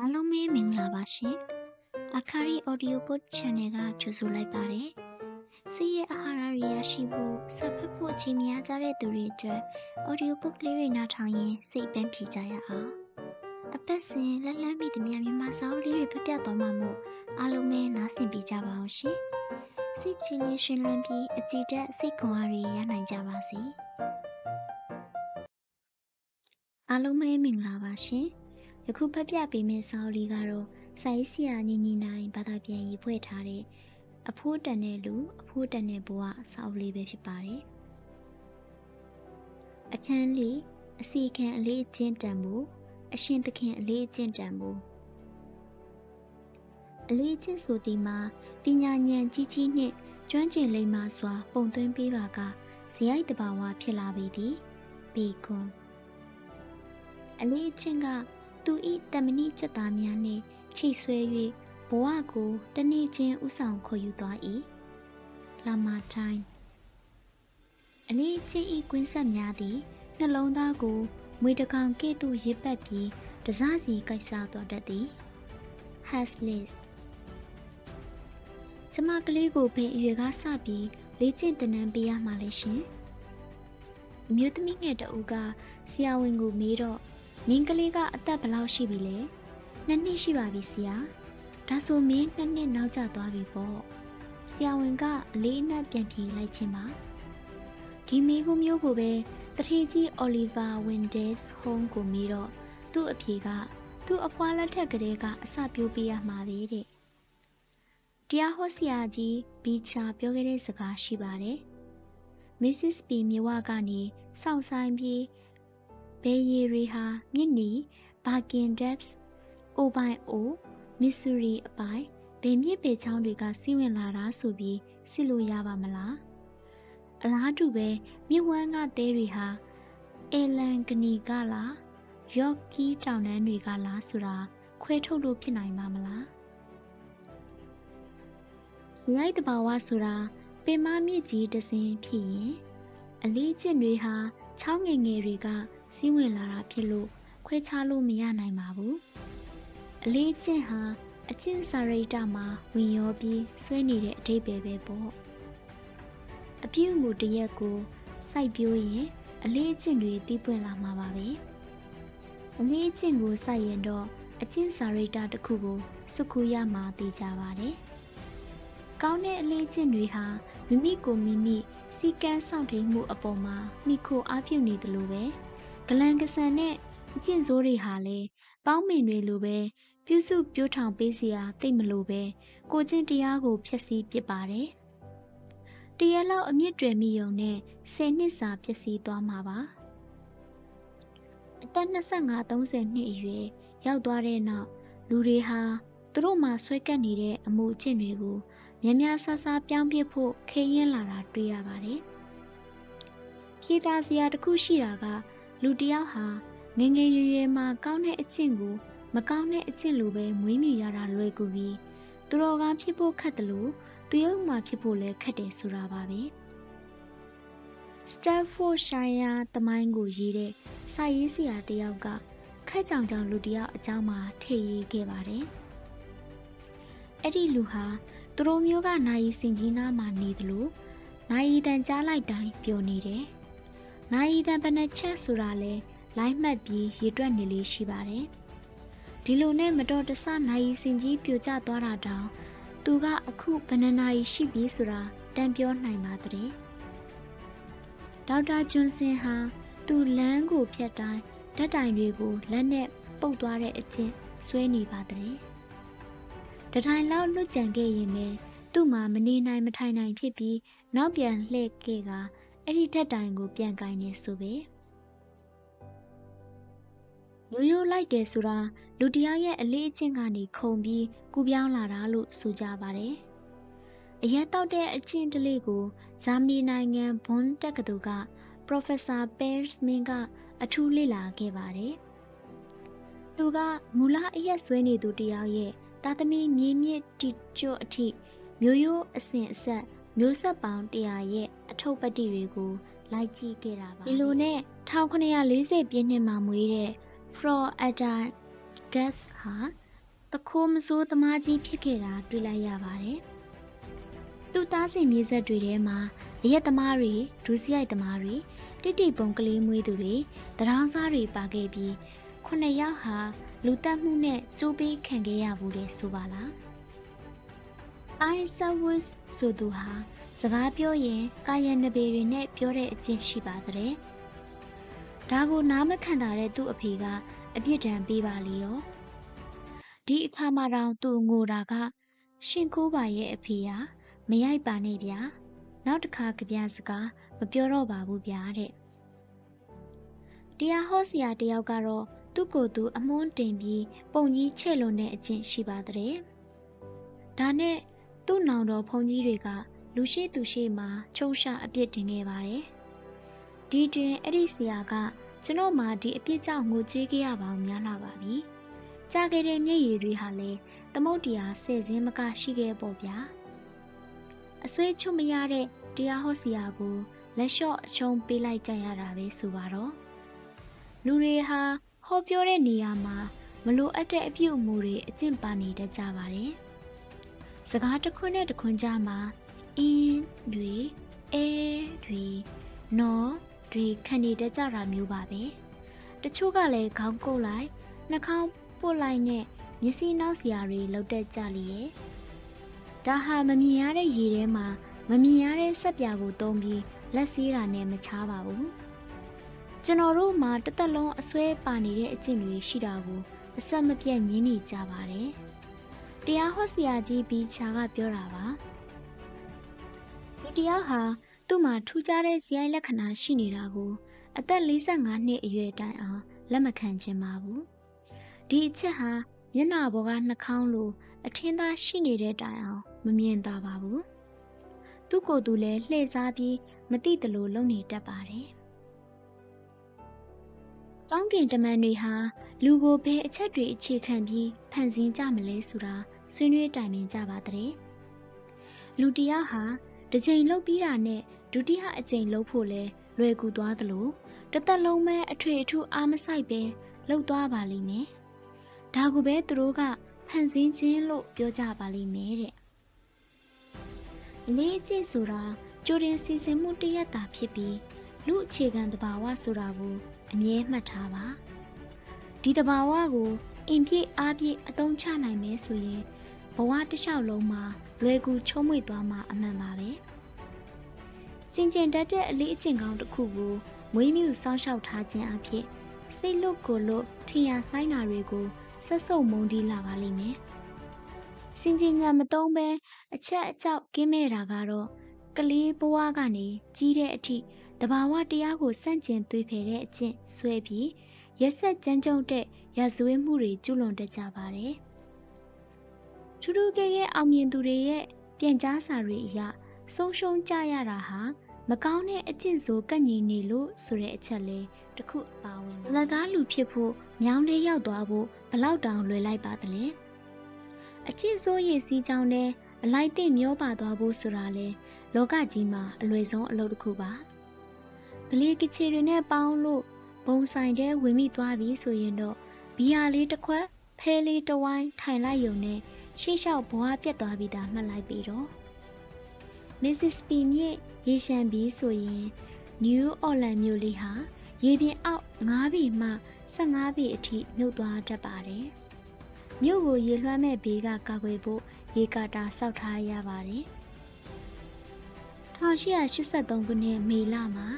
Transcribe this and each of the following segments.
အားလုံးပဲမင်္ဂလာပါရှင်။အခါရီ Audio Book Channel ကကြိုဆိုလိုက်ပါတယ်။စိတ်ရဲ့အာဟာရတွေရရှိဖို့ဆက်ဖက်ဖို့အချိန်များကြတဲ့သူတွေအတွက် Audio Book လေးတွေနားထောင်ရင်စိတ်ပန်းဖြေကြရအောင်။အပတ်စဉ်လက်လန်းမိသမျှမြန်မာစာအုပ်လေးတွေဖတ်ပြသွားမှာမို့အားလုံးပဲနားဆင်ပေးကြပါအောင်ရှင်။စိတ်ချလေးရှင်လန်းပြီးအကြည်တက်စိတ်ခွန်အားတွေရနိုင်ကြပါစေ။အားလုံးပဲမင်္ဂလာပါရှင်။ ယခုဖတ်ပြပေးမယ့်စာအုပ်လေးကတော့စာရေးဆရာညီညီနိုင်ဘာသာပြန်ရေးဖွဲ့ထားတဲ့အဖိုးတန်တဲ့လူအဖိုးတန်တဲ့ဘဝစာအုပ်လေးပဲဖြစ်ပါတယ်။အခန်းလေးအစီခံအလေးအကျင့်တန်မှုအရှင်သခင်အလေးအကျင့်တန်မှုအလေးအကျင့်ဆိုသည်မှာပညာဉာဏ်ကြီးကြီးနှင့်ကျွမ်းကျင်လိမ္မာစွာ ပုံသွင်းပေးပါကဇယိုက်တဘာဝဖြစ်လာပေသည်ပေခွန်အလေးအကျင့်က သူဤတမဏိပြတ်သားများနှင့်ချိတ်ဆွဲ၍ဘဝကိုတနေ့ချင်းဥဆောင်ခေါ်ယူသွား၏လာမာတိုင်းအလေးအကျင့်ဤကွင်းဆက်များသည်နှလုံးသားကိုမွေတကောင်ကဲ့သို့ရစ်ပတ်ပြီးတစားစီကိုက်စားတော်တတ်သည် Haslis ကျမကလေးကိုဘယ်အရွယ်ကစပြီးလေ့ကျင့်သင်တန်းပေးရမှာလဲရှင်အမျိုးသမီးငယ်တဦးကဆရာဝန်ကိုမေးတော့ မင်းကလေးကအသက်ဘယ်လောက်ရှိပြီလဲနှစ်နှစ်ရှိပါပြီဆရာဒါဆိုမင်းနှစ်နှစ်နောက်ကျသွားပြီပေါ့ဆရာဝန်ကအလေးအနက်ပြန်ပြေးလိုက်ခြင်းပါဒီမိကုမျိုးကိုပဲတထေကြီးအိုလီဗာဝင်ဒက်စ်ဟုံးကိုမေးတော့သူ့အဖေကသူ့အဖွားလက်ထက်ကလေးကအစပြိုးပေးရမှာပဲတဲ့တရားဟောဆရာကြီးဘီချာပြောခဲ့တဲ့စကားရှိပါတယ်မစ္စစ်ပီမြေဝကနေစောင့်ဆိုင်ပြီး ဘေးရီရီဟာမြစ်နီဘာကင်ဒက်စ်အိုဘိုင်အိုမစ်ဆူရီအပိုင်ဘယ်မြစ်ပေချောင်းတွေကစီးဝင်လာတာဆိုပြီးစစ်လို့ရပါမလားအလားတူပဲမြစ်ဝမ်းကတဲတွေဟာအေလန်ဂနီကလားယော့ကီတောင်တန်းတွေကလားဆိုတာခွဲထုတ်လို့ဖြစ်နိုင်မှာမလားဇရိုက်တဘာဝဆိုတာပင်မမြစ်ကြီးတစ်စင်းဖြစ်ရင်အလေးကျင့်တွေဟာချောင်းငယ်ငယ်တွေက စီးဝင်လာတာဖြစ်လို့ခွဲခြားလို့မရနိုင်ပါဘူးအလေးကျင့်ဟာအကျင့်စာရိတ္တမှာဝင်ရောပြီးဆွဲနေတဲ့အဓိပ္ပာယ်ပဲပေါ့အပြုအမူတရက်ကိုစိုက်ပျိုးရင်အလေးကျင့်တွေတီးပွင့်လာမှာပါပဲအလေးကျင့်ကိုစိုက်ရင်တော့အကျင့်စာရိတ္တတစ်ခုကိုစုခုရမှာသိကြပါတယ်ကောင်းတဲ့အလေးကျင့်တွေဟာမိမိကိုမိမိစီကန်းဆောင်ထိန်မှုအပေါ်မှာမိခိုအားပြုနေတယ်လို့ပဲ ဂလန်ကဆန်နဲ့အကျင့်စိုးတွေဟာလည်းပေါင်းမင်တွေလိုပဲပြုစုပြိုးထောင်ပေးစရာတိတ်မလို့ပဲကိုချင်းတရားကိုဖျက်ဆီးပစ်ပါတယ်။တရက်လောက်အမြင့်တွယ်မိယုံနဲ့10နှစ်စာပျက်စီးသွားမှာပါ။အသက်25-30နှစ်အရွယ်ရောက်သွားတဲ့နောက်လူတွေဟာသူတို့မှဆွဲကပ်နေတဲ့အမှုအကျင့်တွေကိုများများဆဆပြောင်းပြဖို့ခေရင်လာတာတွေ့ရပါတယ်။ဖြေသားစရာတစ်ခုရှိတာက လူတယောက်ဟာငငယ်ရွယ်ရွယ်မှာကောင်းတဲ့အကျင့်ကိုမကောင်းတဲ့အကျင့်လိုပဲမွေးမြူရတာလွယ်ကူပြီးသူတော်ကောင်းဖြစ်ဖို့ခက်တယ်လို့သူရုပ်မှဖြစ်ဖို့လည်းခက်တယ်ဆိုတာပါပဲစတက်ဖို့ရှိုင်းယာတမိုင်းကိုရေးတဲ့စာရေးဆရာတယောက်ကခက်ကြောင်ကြောင်လူတယောက်အကြောင်းမှာထည့်ရေးခဲ့ပါတယ်အဲ့ဒီလူဟာသူတို့မျိုးကနိုင်စင်ကြီးနားမှာနေတယ်လို့နိုင်တန်ကြားလိုက်တိုင်းပျော်နေတယ် နိုင်တန်ဘယ်နှချက်ဆိုတာလဲလိုင်းမှတ်ပြီးရေတွက်နေလေးရှိပါတယ်ဒီလိုနဲ့မတော်တဆနိုင်စင်ကြီးပြိုကျသွားတာတောင်သူကအခုဘယ်နှနာရီရှိပြီဆိုတာတန်ပြောနိုင်ပါတဲ့ဒေါက်တာကျွန်းစင်ဟာသူ့လမ်းကိုဖြတ်တိုင်းဓာတ်တိုင်တွေကိုလက်နဲ့ပုတ်သွားတဲ့အချင်းဆွဲနေပါတဲ့တထိုင်လောက်လွတ်ကြံခဲ့ရင်ပဲသူ့မှာမနေနိုင်မထိုင်နိုင်ဖြစ်ပြီးနောက်ပြန်လှည့်ခဲ့က အဲ့ဒီဓာတ်တိုင်ကိုပြန်ကင်နေဆိုပဲရိုးရိုးလိုက်တယ်ဆိုတာလူတယောက်ရဲ့အလေးအကျင့်ကနေခုံပြီးကူပြောင်းလာတာလို့ဆိုကြပါတယ်။အရက်တောက်တဲ့အကျင့်တလေးကိုဂျာမနီနိုင်ငံဘွန်တက္ကသိုလ်က Professor Persman ကအထူးလေ့လာခဲ့ပါတယ်။သူကမူလအရက်ဆွဲနေသူတယောက်ရဲ့တာသမီမြေမြင့်တီကျွတ်အထိမျိုးရိုးအစဉ်အဆက်မျိုးဆက်ပေါင်း100ရဲ့ အထုပ်ပတ္တိတွေကိုလိုက်ကြည့်ခဲ့တာပါဒီလိုနဲ့1940ပြည့်နှစ်မှာမွေးတဲ့ Froadagus ဟာတခိုးမစိုးသမားကြီးဖြစ်ခဲ့တာတွေ့လိုက်ရပါတယ်။သူ့သားစိန်မြေဆက်တွေထဲမှာအရက်သမားတွေဒုစရိုက်သမားတွေတိတိပုံကလေးမွေးသူတွေတရောင်းစားတွေပါခဲ့ပြီးခုနှစ်ယောက်ဟာလူတက်မှုနဲ့ကြိုးပေးခံခဲ့ရဘူးတဲ့ဆိုပါလား။ Isawus ဆိုသူဟာစကားပြောရင်ကာယံနဘေတွေနဲ့ပြောတဲ့အကျင့်ရှိပါတဲ့။ဒါကိုနားမခံတာတဲ့သူ့အဖေကအပြစ်ဒဏ်ပေးပါလေရော။ဒီအခါမှတော့သူ့ငိုတာက ရှင်ခိုးပါရဲ့အဖေဟာမရိုက်ပါနဲ့ဗျာ။နောက်တစ်ခါကြပြစကားမပြောတော့ပါဘူးဗျာတဲ့။တရားဟောဆရာတယောက်ကတော့သူ့ကိုယ်သူအမွှန်းတင်ပြီးပုံကြီးချဲ့လွန်တဲ့အကျင့်ရှိပါတဲ့။ဒါနဲ့ သူ့နောင်တော်ဘုန်းကြီးတွေကလူရှိသူရှိမှချုံရှာအပြစ်တင်ခဲ့ပါတယ်။ဒီတွင်အဲ့ဒီဆရာကကျွန်တော်မှဒီအပြစ်ကြောင့်ငိုကြွေးခဲ့ရပါအောင်များလာပါပြီ။ကြားခဲ့တဲ့မျက်ရည်တွေဟာလည်းသမုတ်တရားဆယ်စင်းမကရှိခဲ့ပေါ့ဗျာ။အဆွေးချုံမရတဲ့တရားဟောဆရာကိုလက်လျှော့အချုံပေးလိုက်ကြရတာပဲဆိုပါတော့။လူတွေဟာဟောပြောတဲ့နေရာမှာမလိုအပ်တဲ့အပြုအမူတွေအကျင့်ပါနေတတ်ကြပါတယ်။ စကားတစ်ခွန်းနဲ့တစ်ခွန်းကြားမှာအင်းတွေအဲတွေနော်တွေခံနေတတ်ကြတာမျိုးပါပဲ။တချို့ကလည်းခေါင်းကုတ်လိုက်နှာခေါင်းပုတ်လိုက်နဲ့မျက်စိနောက်စရာတွေလောက်တတ်ကြလေရဲ့။ဒါဟာမမြင်ရတဲ့ရေထဲမှာမမြင်ရတဲ့ဆက်ပြာကိုတုံးပြီးလက်ဆေးတာနဲ့မချားပါဘူး။ကျွန်တော်တို့မှာတစ်သက်လုံးအစွဲပါနေတဲ့အကျင့်တွေရှိတာကိုအဆက်မပြတ်ညင်းနေကြပါတယ်။ တရားဟောဆရာကြီးဘီချာကပြောတာပါ။လူတရားဟာသူ့မှာထူးခြားတဲ့ဇယိုင်းလက္ခဏာရှိနေတာကိုအသက်45နှစ်အရွယ်တိုင်အောင်လက်မခံခြင်းပါဘူး။ဒီအချက်ဟာမျက်နှာပေါ်ကနှာခေါင်းလိုအထင်းသားရှိနေတဲ့တိုင်အောင်မမြင်သာပါဘူး။သူ့ကိုယ်သူလည်းလှည့်စားပြီးမသိတလို့လုံနေတတ်ပါတယ်ကောင်းကင်တမန်တွေဟာလူကိုဘယ်အချက်တွေအခြေခံပြီးဖန်ဆင်းကြမလဲဆိုတာ ဆွေးနွေးတိုင်ပင်ကြပါတဲ့လူတယောက်ဟာတစ်ချိန်လှုပ်ပြီးတာနဲ့ဒုတိယအချိန်လှုပ်ဖို့လဲလွယ်ကူသွားသလိုတစ်သက်လုံးပဲအထွေအထူးအားမဆိုင်ပဲလှုပ်သွားပါလိမ့်မယ်ဒါကိုပဲသူတို့ကဖန်ဆင်းခြင်းလို့ပြောကြပါလိမ့်မယ်တဲ့လေးအကျင့်ဆိုတာကြိုတင်စီစဉ်မှုတရက်တာဖြစ်ပြီးလူအခြေခံသဘာဝဆိုတာကိုအမြဲမှတ်ထားပါဒီတဘာဝကိုအင်ပြည့်အားပြည့်အသုံးချနိုင်မယ်ဆိုရင် ဘဝတစ်လျှောက်လုံးမှာလွယ်ကူချုံးမွေ့သွားမှာအမှန်ပါပဲစင်ကြင်တတ်တဲ့အလေးအကျင့်ကောင်းတစ်ခုကိုမွေးမြူစောင့်ရှောက်ထားခြင်းအဖြစ်စိတ်လွတ်ကိုလွတ်ထင်ရဆိုင်တာတွေကိုဆက်စုပ်မုန်းတီးလာပါလိမ့်မယ်စင်ကြင်ညာမသုံးပဲအချက်အချောက်ကင်းမဲ့တာကတော့ကလေးဘဝကနေကြီးတဲ့အထိတဘာဝတရားကိုစန့်ကျင်သွေးဖယ်တဲ့အကျင့်ဆွဲပြီးရက်ဆက်ကြမ်းကြုတ်တဲ့ရဇဝဲမှုတွေကျူးလွန်တတ်ကြပါတယ်။ ထူးထူးကဲကဲအောင်မြင်သူတွေရဲ့ပြန်ကြားစာတွေအရဆုံးရှုံးကြရတာဟာမကောင်းတဲ့အကျင့်ဆိုကန့်ညီနေလို့ဆိုတဲ့အချက်လေးတစ်ခုအပါဝင်ပါလကားလူဖြစ်ဖို့မြောင်းလေးရောက်သွားဖို့ဘလောက်တောင်လွယ်လိုက်ပါသလဲအကျင့်ဆိုးရည်စည်းကြောင်းနဲ့အလိုက်သိမျောပါသွားဖို့ဆိုတာလေလောကကြီးမှာအလွယ်ဆုံးအလုပ်တစ်ခုပါကလေးကချေတွေနဲ့ပေါင်းလို့ဘုံဆိုင်တဲ့ဝင်မိသွားပြီဆိုရင်တော့ဘီယာလေးတစ်ခွက်ဖဲလေးတစ်ဝိုင်းထိုင်လိုက်ယုံနဲ့ ရှေ့လျှောက်ဘွားပြတ်သွားပြီးသားမှတ်လိုက်ပြီတော့ Mrs. P မြင့်ရေရှမ်းပြီးဆိုရင် New Orleans မြို့လေးဟာရေပြင်အောက်9ပေမှ15ပေအထိမြုပ်သွားတတ်ပါတယ်။မြို့ကိုရေလွှမ်းမဲ့ဘေးကကာကွယ်ဖို့ရေကာတာစောက်ထားရပါတယ်။1883ခုနှစ်မေလမှာ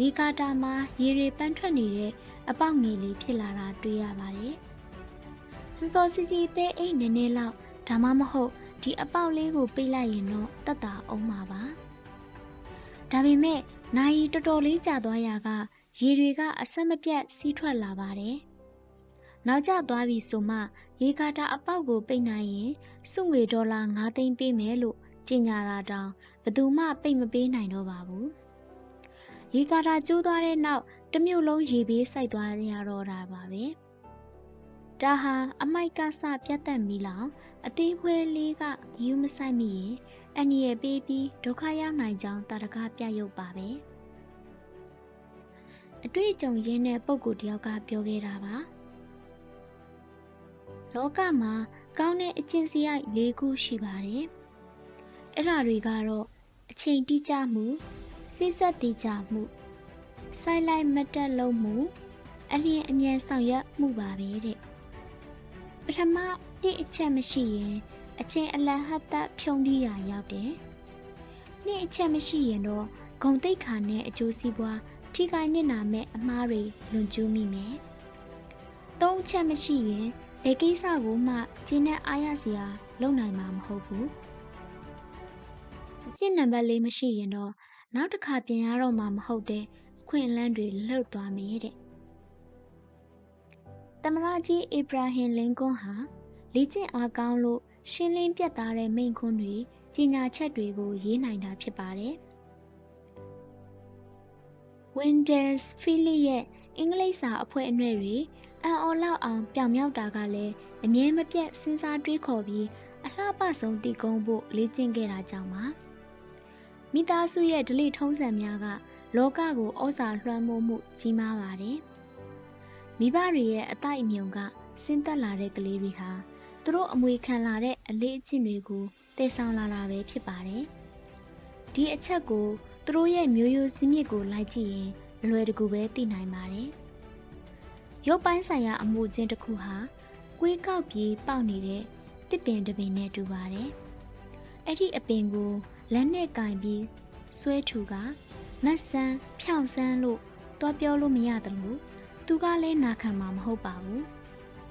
ရေကာတာမှာရေတွေပန်းထွက်နေတဲ့အပေါက်ငယ်လေးဖြစ်လာတာတွေ့ရပါတယ်။စောစောစီစီသေးအိတ်နည်းနည်းလောက် ဒါမှမဟုတ်ဒီအပေါက်လေးကိုပိတ်လိုက်ရင်တော့တတ်တာအောင်မှာပါ။ဒါပေမဲ့နိုင်တော်တော်လေးကြာသွားရာကရေတွေကအဆက်မပြတ်စီးထွက်လာပါတယ်။နောက်ကျသွားပြီဆိုမှရေကာတာအပေါက်ကိုပိတ်နိုင်ရင်စုငွေဒေါ်လာ9သိန်းပေးမယ်လို့ကြေညာတာတောင်ဘယ်သူမှပိတ်မပေးနိုင်တော့ပါဘူး။ရေကာတာကျိုးသွားတဲ့နောက်တမျိုးလုံးရေဘေးစိုက်သွားရတော့တာပါပဲ ဒါဟာအမိုက်ကစပြတ်တက်မိလောင်အသေးဖွဲလေးကယူမဆိုင်မိရင်အန်ရပေးပြီးဒုက္ခရောက်နိုင်ကြောင်းတာရကပြရုပ်ပါပဲအတွေ့အကြုံရင်းတဲ့ပုံကိုတယောက်ကပြောခဲ့တာပါလောကမှာကောင်းတဲ့အကျင့်စရိုက်၄ခုရှိပါတယ်။အဲ့ဒါတွေကတော့အချိန်တိကျမှုစိစက်တိကျမှုစိုက်လိုက်မတ်တက်လုံးမှုအလျင်အမြန်ဆောင်ရွက်မှုပါပဲတဲ့ ပထမတိအချက်မရှိရင်အချင်းအလတ်ဟတ်သက်ဖြုံးတိရာရောက်တယ်နှစ်အချက်မရှိရင်တော့ဂုံတိတ်ခါနဲ့အကျိုးစီးပွားထိခိုက်နစ်နာမဲ့အမားတွေလွန်ကျူးမိမယ်သုံးအချက်မရှိရင်ဘယ်ကိစ္စကိုမှကျင်းနဲ့အားရစရာလုပ်နိုင်မှာမဟုတ်ဘူးအကျင့်နံပါတ်၄မရှိရင်တော့နောက်တစ်ခါပြင်ရတော့မှာမဟုတ်တဲ့အခွင့်အလမ်းတွေလှုပ်သွားမယ်တဲ့ တမရကြီးအိဗရာဟင်လင်ကွန်းဟာလေ့ကျင့်အားကောင်းလို့ရှင်းလင်းပြတ်သားတဲ့မိန့်ခွန်းတွေကြီးညာချက်တွေကိုရေးနိုင်တာဖြစ်ပါတယ်။ Wendell's Philly ရဲ့အင်္ဂလိပ်စာအဖွဲ့အနွယ်တွေအံ့ဩလောက်အောင်ပြောင်မြောက်တာကလည်းအမြဲမပြတ်စဉ်းစားတွေးခေါ်ပြီးအလှပဆုံးတည်ကုန်းဖို့လေ့ကျင့်ခဲ့တာကြောင့်ပါမိသားစုရဲ့ဒလိထုံးစံများကလောကကိုဩဇာလွှမ်းမိုးမှုကြီးမားပါတယ် မိဘတွေရဲ့အတိုက်အမြုံကဆင်းသက်လာတဲ့ကလေးတွေဟာသူတို့အမွေခံလာတဲ့အလေးအကျင့်တွေကိုတည်ဆောင်လာတာပဲဖြစ်ပါတယ်ဒီအချက်ကိုသူတို့ရဲ့မျိုးရိုးစည်းမြစ်ကိုလိုက်ကြည့်ရင်အလွယ်တကူပဲသိနိုင်ပါတယ်ရုပ်ပိုင်းဆိုင်ရာအမှုချင်းတစ်ခုဟာကွေးကောက်ပြီးပေါက်နေတဲ့တစ်ပင်တစ်ပင်နဲ့တူပါတယ်။အဲ့ဒီအပင်ကိုလက်နဲ့ကင်ပြီးဆွဲထူကမတ်ဆန်းဖြောင့်ဆန်းလို့တွားပြောလို့မရတယ်လို့ သူကလည်းနာခံမှာမဟုတ်ပါဘူး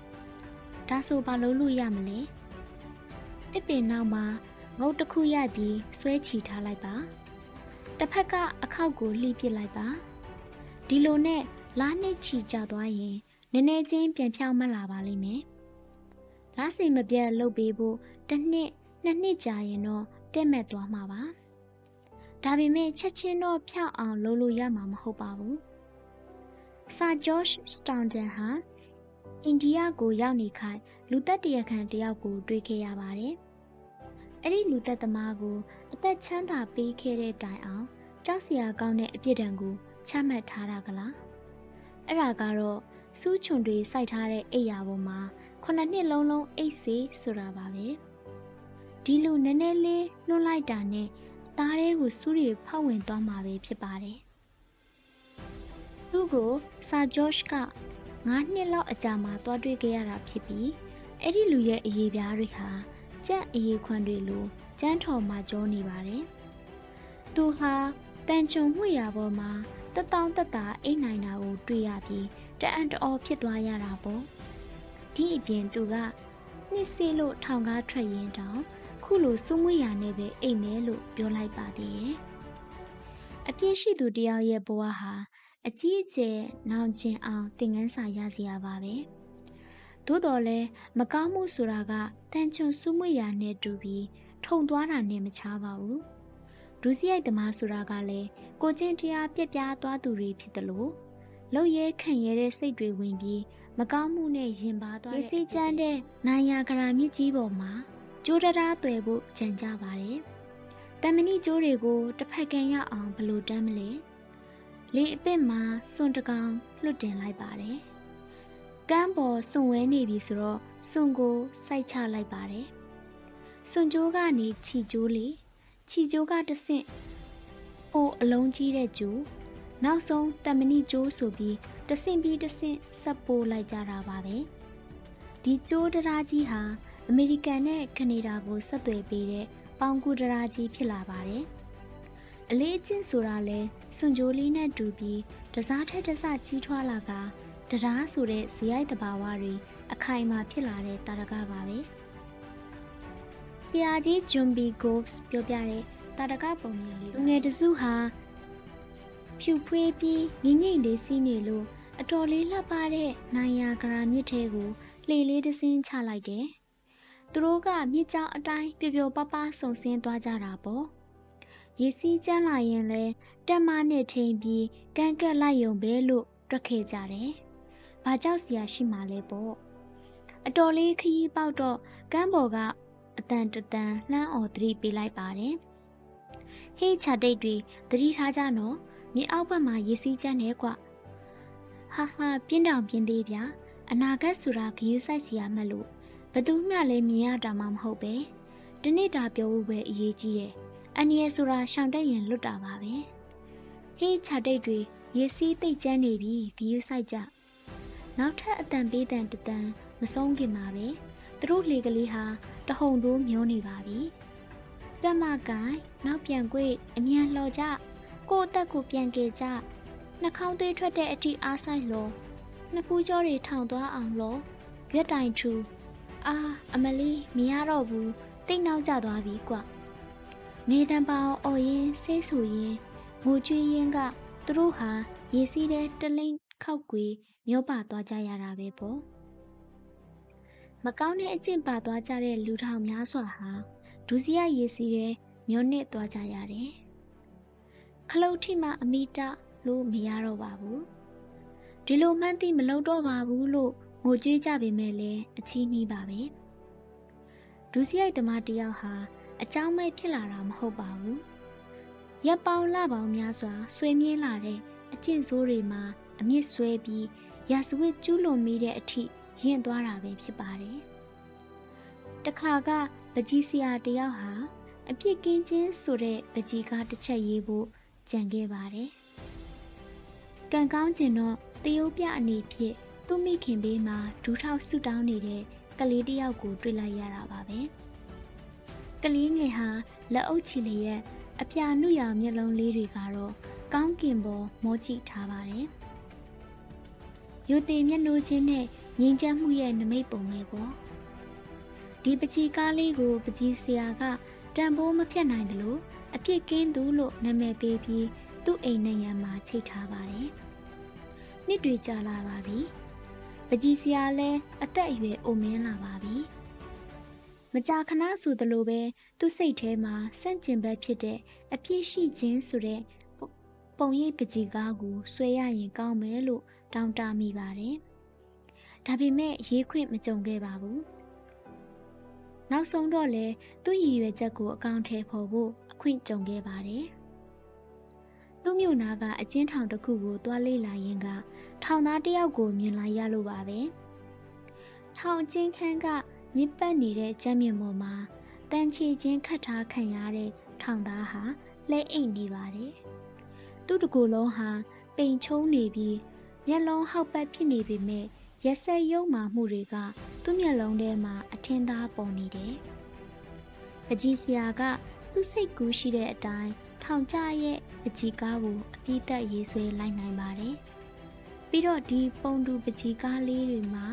။ဒါဆိုဘာလို့လို့ရမလဲ။တစ်ပင်နောက်မှာငုတ်တစ်ခုရိုက်ပြီးဆွဲချီထားလိုက်ပါ။တစ်ဖက်ကအခောက်ကိုလှိပစ်လိုက်ပါ။ဒီလိုနဲ့လားနှစ်ချီကြသွားရင်နည်းနည်းချင်းပြန်ဖြောင်းမလာပါလိမ့်မယ်။လားစိမ်မပြတ်လှုပ်ပေးဖို့တစ်နှစ်နှစ်နှစ်ကြာရင်တော့တက်မဲ့သွားမှာပါ။ဒါပေမဲ့ချက်ချင်းတော့ဖြောင်းအောင်လုပ်လို့ရမှာမဟုတ်ပါဘူး။ ဆာဂျော့ရှ်စတောင်တန်ဟာအိန္ဒိယကိုရောက်နေခိုင်လူသက်တရခံတယောက်ကို တွေ့ခဲ့ရပါတယ်။အဲ့ဒီလူသက်သမားကိုအသက်ချမ်းသာပေးခဲ့တဲ့တိုင်အောင်ကြောက်စရာကောင်းတဲ့အပြစ်ဒဏ်ကိုချမှတ်ထားတာကလား။အဲ့ဒါကတော့စူးချွန်တွေစိုက်ထားတဲ့အိယာပေါ်မှာခုနှစ်နှစ်လုံးလုံးအိတ်စေးဆိုတာပါပဲဒီလိုနည်းနည်းလေးလွှတ်လိုက်တာနဲ့သားတွေကိုစူးတွေဖောက်ဝင်သွားမှာပဲဖြစ်ပါတယ် သူ့ကိုဆာဂျော့ချ်က9နှစ်လောက်အကြာမှာတွားတွေ့ခဲ့ရတာဖြစ်ပြီးအဲ့ဒီလူရဲ့အရေးပြားတွေဟာကြက်အရေးခွန်တွေလိုကျန်းထော်မှကြောနေပါတယ်သူဟာတန်ချုံမှုရာပေါ်မှာတတောင်းတတာအိတ်နိုင်တာကိုတွေ့ရပြီးတအံ့တော်ဖြစ်သွားရတာပေါ့ဒီအပြင်သူကနှစ်စေးလို့ထောင်ကားထွက်ရင်တောင်ခုလိုစုမွေရနဲ့ပဲအိတ်မဲလို့ပြောလိုက်ပါသေးရဲ့အပြည့်ရှိသူတယောက်ရဲ့ဘဝဟာ အကြီးအကျယ်နောင်ကျင်အောင်သင်ခန်းစာရစီရပါပဲသို့တော်လဲမကောင်းမှုဆိုတာကတန်ချွန်စုမွေရနဲ့တူပြီးထုံသွားတာနဲ့မချပါဘူးဒုစရိုက်သမားဆိုတာကလည်းကိုချင်းတရားပြက်ပြားသွားသူတွေဖြစ်တယ်လို့လုံရဲခံရတဲ့စိတ်တွေဝင်ပြီးမကောင်းမှုနဲ့ရင်ပါသွားတဲ့စီချမ်းတဲ့နိုင်ယာကရာမြစ်ကြီးပေါ်မှာကျိုးတရားသွယ်ဖို့ကြံကြပါတယ်။တမဏိကျိုးတွေကိုတစ်ဖက်ကန်ရအောင်ဘလို့တမ်းမလဲ။ လေအပစ်မှာစွန်တကောင်လွတ်တင်လိုက်ပါတယ်။ကမ်းပေါ်စွန်ဝဲနေပြီဆိုတော့စွန်ကိုစိုက်ချလိုက်ပါတယ်။စွန်ကျိုးကနေခြီကျိုးလေးခြီကျိုးကတဆင့်ဟိုအလုံးကြီးတဲ့ကျိုးနောက်ဆုံးတမဏိကျိုးဆိုပြီးတဆင့်ပြီးတဆင့်ဆက်ပိုးလိုက်ကြတာပါပဲဒီကျိုးတရားကြီးဟာအမေရိကန်နဲ့ကနေဒါကိုဆက်သွယ်ပေးတဲ့ပေါင်ကူတရားကြီးဖြစ်လာပါတယ် အလေးအကျင့်ဆိုတာလဲစွန်ကြိုးလေးနဲ့တူပြီးတစားထက်တစကြီးထွားလာကတရားဆိုတဲ့ဇယိုက်တဘာဝတွေအခိုင်အမာဖြစ်လာတဲ့တာရကပါပဲ။ဆရာကြီးဂျွန်ဘီဂို့စ်ပြောပြတဲ့တာတကပုံမြင်လေးလူငယ်တစုဟာဖြူဖွေးပြီးငိမ့်ငိမ့်လေးစီးနေလို့အတော်လေးလှပတဲ့နိုင်ယာဂရာမြစ်ထဲကိုလှေလေးတစ်စင်းချလိုက်တယ်။သူတို့ကမြစ်ကြောင်အတိုင်းပျော်ပျော်ပါပါဆုံဆင်းသွားကြတာပေါ့။ ရေစီးကျန်းလာရင်လဲတက်မနဲ့ထိန်ပြီးကန်းကက်လိုက်ယုံပဲလို့တွက်ခဲ့ကြတယ်။ဘာကြောက်စရာရှိမှလဲပေါ့။အတော်လေးခရီးပေါက်တော့ကမ်းပေါ်ကအတန်တတန်လှမ်းအော်သတိပေးလိုက်ပါတယ်။ဟေးချတိတ်တွေသတိထားကြနော်မြေအောက်ဘက်မှာရေစီးကျန်းနေကွ။ဟာဟာပြင်းတောင်ပြင်းသေးဗျာအနာဂတ်ဆိုတာဂယူးဆိုင်စီရမှတ်လို့ဘသူမှလည်းမြင်ရတာမှမဟုတ်ပဲတနေ့တာပြောဖို့ပဲအရေးကြီးတယ် အန်ရီဆိုတာရှောင်တက်ရင်လွတ်တာပါပဲဟေးခြာတိတ်တွေရေစီးတိတ်ကျန်းနေပြီဂယူးဆိုင်ကြနောက်ထပ်အတန်ပေးတန်တတန်မဆုံးခင်ပါပဲသူတို့လေကလေးဟာတဟုန်တိုးမျောနေပါပြီတက်မကိုင်နောက်ပြန်ကွေ့အမြန်လှော်ကြကိုယ့်အသက်ကိုပြန်ကေကြနှာခေါင်းသွေးထွက်တဲ့အထိအားဆိုင်လို့နှစ်ဖူးကြောတွေထောင်သွားအောင်လို့ရွက်တိုင်ထူအာအမလီမရတော့ဘူးတိတ်နောက်ကျသွားပြီကွ နေတံပေါင်အော်ရင်ဆေးဆူရင်ငိုကြွေးရင်ကသူတို့ဟာရေစီးတဲ့တလိမ့်ခောက်ကွေမျောပါသွားကြရတာပဲပေါ့မကောင်းတဲ့အကျင့်ပါသွားကြတဲ့လူထောင်များစွာဟာဒုစရရေစီးတဲ့မျောနစ်သွားကြရတယ်ခလုတ်ထိမှအမိတလို့မရတော့ပါဘူးဒီလိုမှန်းသိမလုပ်တော့ပါဘူးလို့ငိုကြွေးကြပေမဲ့လည်းအချီးနှီးပါပဲဒုစရိုက်သမားတယောက်ဟာ အကြောင်းမဲ့ဖြစ်လာတာမဟုတ်ပါဘူးရပ်ပေါင်းလပေါင်းများစွာဆွေးမြဲလာတဲ့အကျင့်ဆိုးတွေမှာအမြင့်ဆွဲပြီးရာဇဝတ်ကျူးလွန်မိတဲ့အထိယဉ်သွားတာပဲဖြစ်ပါတယ်တခါကပကြီးဆရာတယောက်ဟာအပြစ်ကင်းခြင်းဆိုတဲ့ပကြီးကားတစ်ချက်ရေးဖို့ကြံခဲ့ပါတယ်ကံကောင်းခြင်းတော့တယုတ်ပြအနေဖြင့်သူ့မိခင်ဘေးမှာဒူးထောက်ဆူတောင်းနေတဲ့ကလေးတယောက်ကိုတွေ့လိုက်ရတာပါပဲ ကလေးငယ်ဟာလက်အုပ်ချီလျက်အပြာနုရောင်မျက်လုံးလေးတွေကတော့ကောင်းကင်ပေါ်မောကြည့်ထားပါတယ်ယူသေးမျက်နှာချင်းနဲ့ငြိမ်ချမ်းမှုရဲ့နမိတ်ပုံပဲပေါ့ဒီပကြီးကားလေးကိုပကြီးဆရာကတန်ဖိုးမဖြတ်နိုင်တယ်လို့အပြစ်ကင်းသူလို့နာမည်ပေးပြီးသူ့အိမ်နဲ့ရံမှာချိတ်ထားပါတယ်နှစ်တွေကြာလာပါပြီပကြီးဆရာလည်းအသက်အရွယ်အိုမင်းလာပါပြီ မကြာခဏဆိုသလိုပဲသူ့စိတ်ထဲမှာစန့်ကျင်ဘက်ဖြစ်တဲ့အပြစ်ရှိခြင်းဆိုတဲ့ပုံရိပ်ပကြီးကားကိုဆွဲရရင်ကောင်းမယ်လို့တောင်းတမိပါတယ်။ဒါပေမဲ့ရေးခွင့်မကြုံခဲ့ပါဘူး။နောက်ဆုံးတော့လေသူ့ရည်ရွယ်ချက်ကိုအကောင့်ထဲဖော်ဖို့အခွင့်ကြုံခဲ့ပါတယ်။သူ့မြို့နာကအကျဉ်းထောင်တစ်ခုကိုတွားလေ့လာရင်းကထောင်သားတယောက်ကိုမြင်လိုက်ရလို့ပါပဲ။ထောင်ကျင်းခန်းက ညစ်ပတ်နေတဲ့ကျမ်းမြင့်ပေါ်မှာတန်ချီချင်းခတ်ထားခံရတဲ့ထောင်သားဟာလဲအိတ်နေပါတယ်။သူ့တကူလုံးဟာပိန်ချုံနေပြီးမျက်လုံးဟောက်ပတ်ဖြစ်နေပေမဲ့ရက်ဆက်ရုံမာမှုတွေကသူ့မျက်လုံးထဲမှာအထင်သားပုံနေတယ်။ပကြီးဆရာကသူ့စိတ်ကူးရှိတဲ့အတိုင်းထောင်ကျရဲ့ပကြီးကားကိုအပြည့်သက်ရေးဆွဲလိုက်နိုင်ပါတယ်။ပြီးတော့ဒီပုံတူပကြီးကားလေးတွေမှာ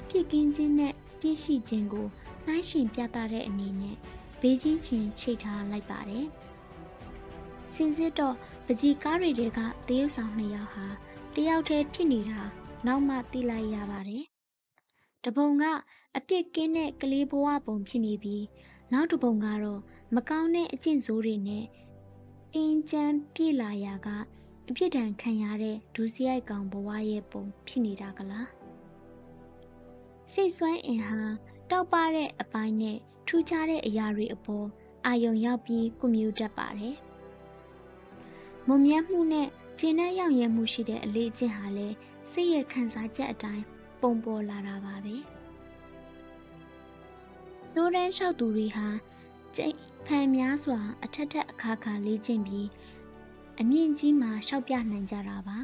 အပြစ်ကင်းခြင်းနဲ့ ပြည့်ရှိခြင်းကိုနှိုင်းယှဉ်ပြသတဲ့အနေနဲ့ဘေးချင်းချင်းချိတ်ထားလိုက်ပါတယ်။စင်စစ်တော့ပကြီးကားတွေတဲကတရုတ်ဆောင်နှစ်ယောက်ဟာတယောက်တည်းဖြစ်နေတာနောက်မှသိလိုက်ရပါတယ်။တပုံကအပြစ်ကင်းတဲ့ကလေးဘဝပုံဖြစ်နေပြီးနောက်တပုံကတော့မကောင်းတဲ့အကျင့်ဆိုးတွေနဲ့တင်းကျန်းပြည့်လာရာကအပြစ်ဒဏ်ခံရတဲ့ဒုစရိုက်ကောင်ဘဝရဲ့ပုံဖြစ်နေတာကလား စိတ်ဆွမ်းအင်ဟာတောက်ပတဲ့အပိုင်းနဲ့ထူးခြားတဲ့အရာတွေအပေါ်အာယုံရောက်ပြီးကွန်မြူတတ်ပါတယ်။မုံမြတ်မှုနဲ့ကျင်တဲ့ရောက်ရမှုရှိတဲ့အလေးအကျင့်ဟာလည်းစိတ်ရဲ့ခံစားချက်အတိုင်းပုံပေါ်လာတာပါပဲ။နိုးရန်လျှောက်သူတွေဟာကျိတ်ဖန်များစွာ အထက်ထက်အခါခါလေးကျင့်ပြီးအမြင့်ကြီးမှာလျှောက်ပြနိုင်ကြတာပါ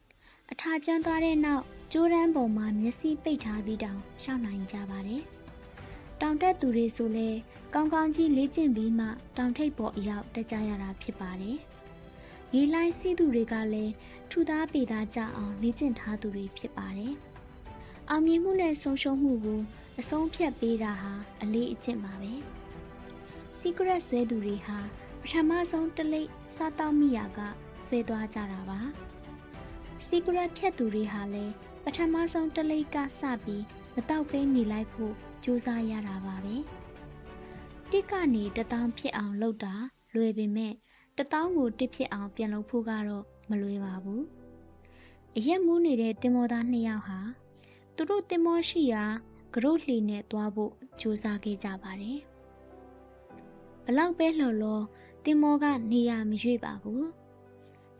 ။အထာကျန်းသွားတဲ့နောက် ကျိုးရန်ပေါ်မှာမျက်စိပိတ်ထားပြီးတောင်ရှောက်နိုင်ကြပါတယ်။တောင်တက်သူတွေဆိုလဲကောင်းကောင်းကြီးလေ့ကျင့်ပြီးမှတောင်ထိပ်ပေါ်အရောက်တက်ကြရတာဖြစ်ပါတယ်။ရေလိုက်စီးသူတွေကလည်းထူသားပေသားကြအောင်လေ့ကျင့်ထားသူတွေဖြစ်ပါတယ်။အောင်မြင်မှုနဲ့ဆုံးရှုံးမှုကိုအဆုံးဖြတ်ပေးတာဟာအလေးအကျင့်ပါပဲ။ secret ဆွဲသူတွေဟာပထမဆုံးတလိပ်စားတောက်မိရာကဆွဲသွားကြတာပါ။ secret ဖြတ်သူတွေဟာလည်းပ ထမဆုံးတလိပ်ကစပြီးမတောက်ပဲနေလိုက်ဖို့ကြိုးစားရတာပါပဲ။တစ်ကနေတထောင်ဖြစ်အောင်လုပ်တာလွယ်ပေမဲ့တထောင်ကိုတစ်ဖြစ်အောင်ပြန်လုပ်ဖို့ကတော့မလွယ်ပါဘူးအရက်မူးနေတဲ့တင်မောသားနှစ်ယောက်ဟာသူတို့တင်မောရှိရာကရုတ်လှီနဲ့သွားဖို့ကြိုးစားခဲ့ကြပါတယ်ဘလောက်ပဲလှော်လောတင်မောကနေရာမရွေ့ပါဘူး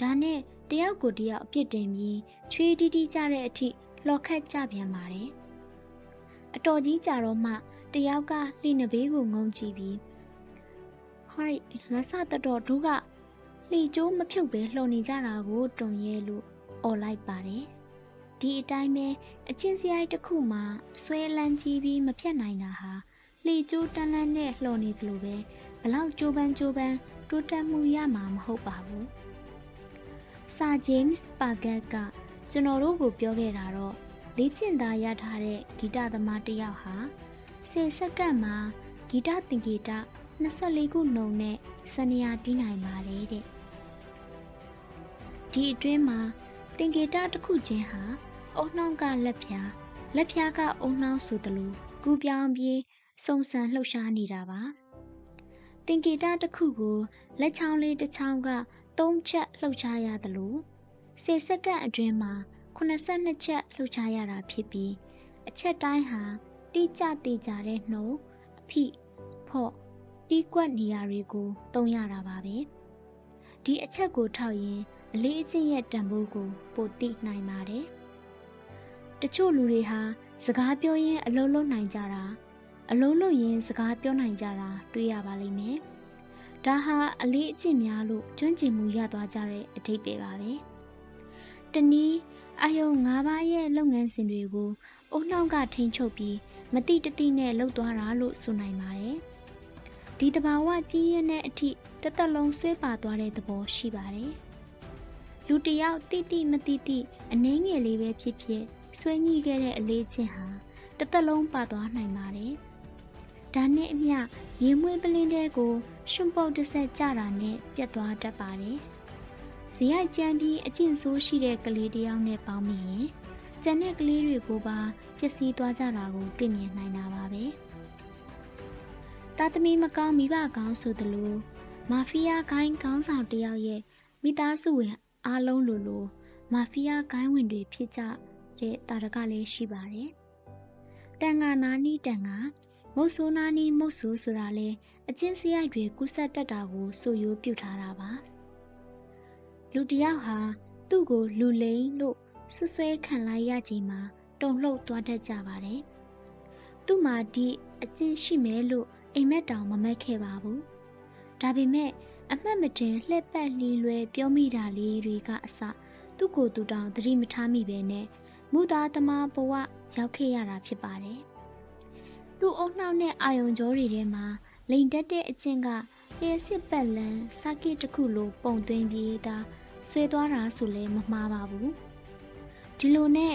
ဒါနဲ့တယောက်ကိုတယောက်အပြစ်တင်ပြီးချွေးတီးတီးကြတဲ့အထိလှော်ခတ်ကြပြန်ပါတယ်အတော်ကြီးကြတော့မှတယောက်ကလှိနဘေးကိုငုံကြည့်ပြီးဟိုက်လက်စတတော်တို့ကလှိကျိုးမဖြုတ်ပဲလှုံနေကြတာကိုတုံရဲလို့អော်လိုက်ပါတယ်ဒီအတိုင်းပဲအချင်းစရိုက်တစ်ခုမှာအဆွဲလန်းကြီးပြီးမဖြတ်နိုင်တာဟာလှိကျိုးတန်းလန်းနဲ့လှော်နေသလိုပဲဘလောက်ကြိုးပမ်းကြိုးပမ်းတိုးတက်မှုရမှာမဟုတ်ပါဘူး စာဂျိမ်းစ်ပါဂတ်ကကျွန်တော်တို့ကိုပြောခဲ့တာတော့လေ့ကျင့်သားရထားတဲ့ဂီတသမားတစ်ယောက်ဟာ10စက္ကန့်မှာဂီတသင်္ကေတ24ခုနှုံနဲ့စနေယာတီးနိုင်ပါတယ်တဲ့ဒီအတွင်းမှာသင်္ကေတတစ်ခုချင်းဟာအုံနှောင်းကလက်ဖြာလက်ဖြာကအုံနှောင်းဆိုသလိုကူးပြောင်းပြီးစုံစံလှုပ်ရှားနေတာပါသင်္ကေတတစ်ခုကိုလက်ချောင်းလေးတစ်ချောင်းက 3ချက်လှုပ်ရှားရသလို10စက္ကန့်အတွင်းမှာ82ချက်လှုပ်ရှားရတာဖြစ်ပြီးအချက်တိုင်းဟာတိကျတိကျတဲ့နှုတ်အဖိဖော့တီးကွက်နေရာတွေကိုတုံးရတာပါပဲဒီအချက်ကိုထောက်ရင်အလေးအကျင့်ရဲ့တန်ဖိုးကိုပိုသိနိုင်ပါတယ်တချို့လူတွေဟာစကားပြောရင်းအလုံးလုံးနိုင်ကြတာအလုံးလုံးရင်စကားပြောနိုင်ကြတာတွေ့ရပါလိမ့်မယ် ဒါဟာအလေးအကျင့်များလို့ကျွမ်းကျင်မှုရသွားကြတဲ့အထိပ္ပယ်ပါပဲတနည်းအယုံ၅ပါးရဲ့လုပ်ငန်းစဉ်တွေကိုအုံနှောင်းကထိန်ချုပ်ပြီးမတိတတိနဲ့လှုပ်သွားတာလို့ဆိုနိုင်ပါတယ်။ဒီတဘာဝကြီးရဲ့နဲ့အထိတစ်သက်လုံးဆွဲပါသွားတဲ့သဘောရှိပါတယ်။လူတယောက်တိတိမတိတိအနှင်းငယ်လေးပဲဖြစ်ဖြစ်ဆွဲညှိခဲ့တဲ့အလေးချင်းဟာတစ်သက်လုံးပါသွားနိုင်ပါတယ်။ဒါနဲ့အမျှရေမွေးပလင်းတဲ့ကို ရှွန့်ပုတ်တစ်ဆက်ကြတာနဲ့ပြတ်သွားတတ်ပါတယ်။ဇီရိုက်ကြမ်းပြီးအကျင့်ဆိုးရှိတဲ့ကလေးတစ်ယောက်နဲ့ပေါင်းမိရင်ကျန်တဲ့ကလေးတွေကိုပါပျက်စီးသွားကြတာကိုတွေ့မြင်နိုင်တာပါပဲ။တာသမီမကောင်းမိဘကောင်းဆိုသလိုမာဖီးယားဂိုင်းကောင်းဆောင်တစ်ယောက်ရဲ့မိသားစုဝင်အားလုံးလိုလိုမာဖီးယားဂိုင်းဝင်တွေဖြစ်ကြတဲ့တာရကလည်းရှိပါတယ်။တန်ငါနာနီးတန်ငါ မုတ်ဆိုးနာနီးမုတ်ဆိုးဆိုတာလဲအကျင့်စရိုက်တွေကုဆက်တက်တာကိုဆိုရိုးပြုတ်ထားတာပါ။လူတယောက်ဟာသူ့ကိုလူလိန်လို့ဆွဆွဲခံလိုက်ရချိန်မှာတုန်လှုပ်သွားတတ်ကြပါတယ်။သူ့မှာဒီအကျင့်ရှိမဲလို့အိမ်မက်တောင်မမက်ခဲ့ပါဘူး။ဒါပေမဲ့အမှတ်မတင်လှက်ပတ်လီလွယ်ပြောမိတာလေးတွေကအစသူ့ကိုယ်သူတောင်သတိမထားမိပဲနဲ့မူသားသမားဘဝရောက်ခဲ့ရတာဖြစ်ပါတယ်။ သူ့အုံနှောက်နဲ့အာယုံကြောတွေထဲမှာလိန်တက်တဲ့အကျင့်ကလျှက်စစ်ပတ်လန်စာကိတစ်ခုလိုပုံသွင်းပြီးသားဆွဲသွားတာဆိုလဲမမှားပါဘူးဒီလိုနဲ့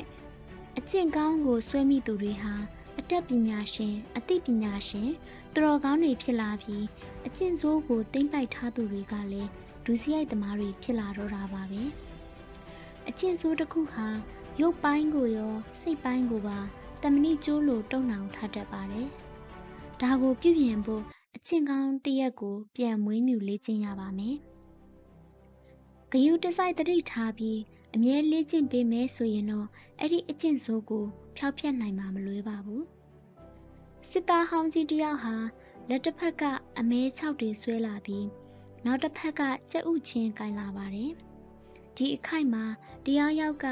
အကျင့်ကောင်းကိုဆွဲမိသူတွေဟာအတတ်ပညာရှင် အသိပညာရှင်သူတော်ကောင်းတွေဖြစ်လာပြီးအကျင့်ဆိုးကိုတိမ့်ပိုက်ထားသူတွေကလည်းဒုစရိုက်သမားတွေဖြစ်လာတော့တာပါပဲအကျင့်ဆိုးတစ်ခုဟာရုပ်ပိုင်းကိုရော စိတ်ပိုင်းကိုပါ တမဏိကျိုးလိုတုံနှောင်ထားတတ်ပါတယ်ဒါကိုပြုပြင်ဖို့အကျင့်ကောင်းတစ်ရက်ကို ပြန်မွေးမြူလေ့ကျင့်ရပါမယ်။ဂယုတစိုက်တတိထားပြီးအမြဲလေ့ကျင့်ပေးမယ်ဆိုရင်တော့အဲ့ဒီအကျင့်ဆိုးကိုဖျောက်ဖျက်နိုင်မှာမလွဲပါဘူး။စစ်သားဟောင်းကြီးတယောက်ဟာလက်တစ်ဖက်ကအမဲ၆တွေဆွဲလာပြီးနောက်တစ်ဖက်ကကြက်ဥချင်းကင်လာပါတယ်။ဒီအခိုက်မှာတရားရောက်က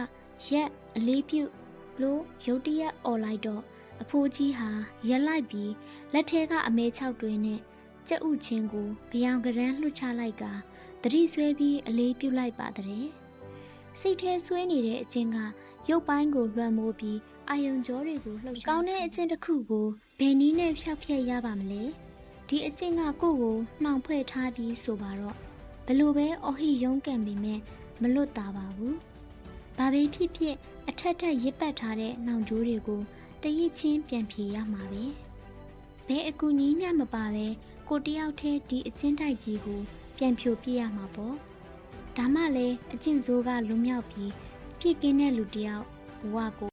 ရက်အလေးပြုတ် လို့ရုတ်တရက်អော်လိုက်တော့အဖိုးကြီးဟာရက်လိုက်ပြီးလက်ထဲကအမဲ၆တွင်းနဲ့ကြက်ဥချင်းကိုဗျောင်ကရန်လွှတ်ချလိုက်ကတတိဆွဲပြီးအလေးပြုတ်လိုက်ပါတဲ့စိတ်ထဲဆွဲနေတဲ့အချင်းကရုပ်ပိုင်းကိုလွှမ်းမိုးပြီးအာယုံကြောတွေကိုလှုပ်ရှားကောင်းတဲ့အချင်းတစ်ခုကိုဘယ်နည်းနဲ့ဖျောက်ဖျက်ရပါမလဲဒီအချင်းကကိုယ့်ကိုနှောင်ဖွဲ့ထားပြီးဆိုပါတော့ဘလို့ပဲအော်ဟီရုံးကန်ပေမဲ့မလွတ်တာပါဘူး ဘာပဲဖြစ်ဖြစ်အထက်ထက်ရစ်ပတ်ထားတဲ့နှောင်ကြိုးတွေကိုတရစ်ချင်းပြန်ဖြေရမှာပဲဘဲအကူကြီးမျှမပါပဲကိုတယောက်တည်းဒီအချင်းတိုက်ကြီးကိုပြန်ဖြိုပြရမှာပေါ့ဒါမှလည်းအချင်းစိုးကလွမြောက်ပြီးပြစ်ကင်းတဲ့လူတယောက်ဘဝကို